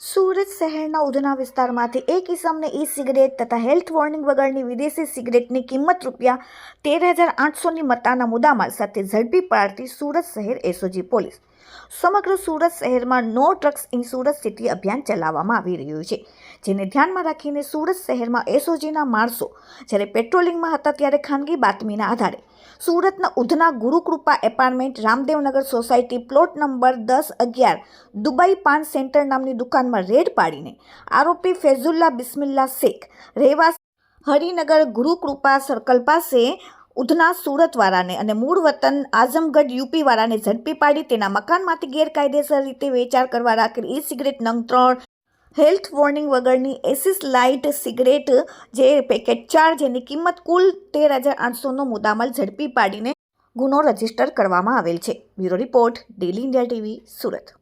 સુરત શહેરના ઉધના વિસ્તારમાંથી એક ઇસમને ઈ સિગરેટ તથા હેલ્થ વોર્નિંગ વગરની વિદેશી સિગરેટની કિંમત રૂપિયા તેર હજાર આઠસોની મત્તાના મુદ્દામાલ સાથે ઝડપી પાડતી સુરત શહેર એસઓજી પોલીસ. સમગ્ર સુરત શહેરમાં no drugs in Surat city અભિયાન ચલાવવામાં આવી રહ્યું છે, જેને ધ્યાનમાં રાખીને સુરત શહેરમાં એસઓજીના માણસો જ્યારે પેટ્રોલિંગમાં હતા ત્યારે ખાનગી બાતમીના આધારે સુરતના Udhna Gurukrupa apartment Ramdevnagar society plot number દસ અગિયાર દુબઈ પાન સેન્ટર નામની દુકાનમાં રેડ પાડીને આરોપી ફેઝુલ્લા બિસ્મિલ્લા શેખ રહેવાસી હરિનગર ગુરુકૃપા સર્કલ પાસે ઉધના સુરતવાળાને અને મૂળ વતન આઝમગઢ યુપીવાળાને ઝડપી પાડી તેના મકાનમાંથી ગેરકાયદેસર રીતે વેચાણ કરવા રાખેલ ઈ સિગરેટ નંગ ત્રણ હેલ્થ વોર્નિંગ વગરની એસિસ લાઇટ સિગરેટ જે પેકેટ ચાર જેની કિંમત કુલ તેર હજાર આઠસોનો મુદ્દામાલ ઝડપી પાડીને ગુનો રજિસ્ટર કરવામાં આવેલ છે. Bureau report, daily India TV, Surat.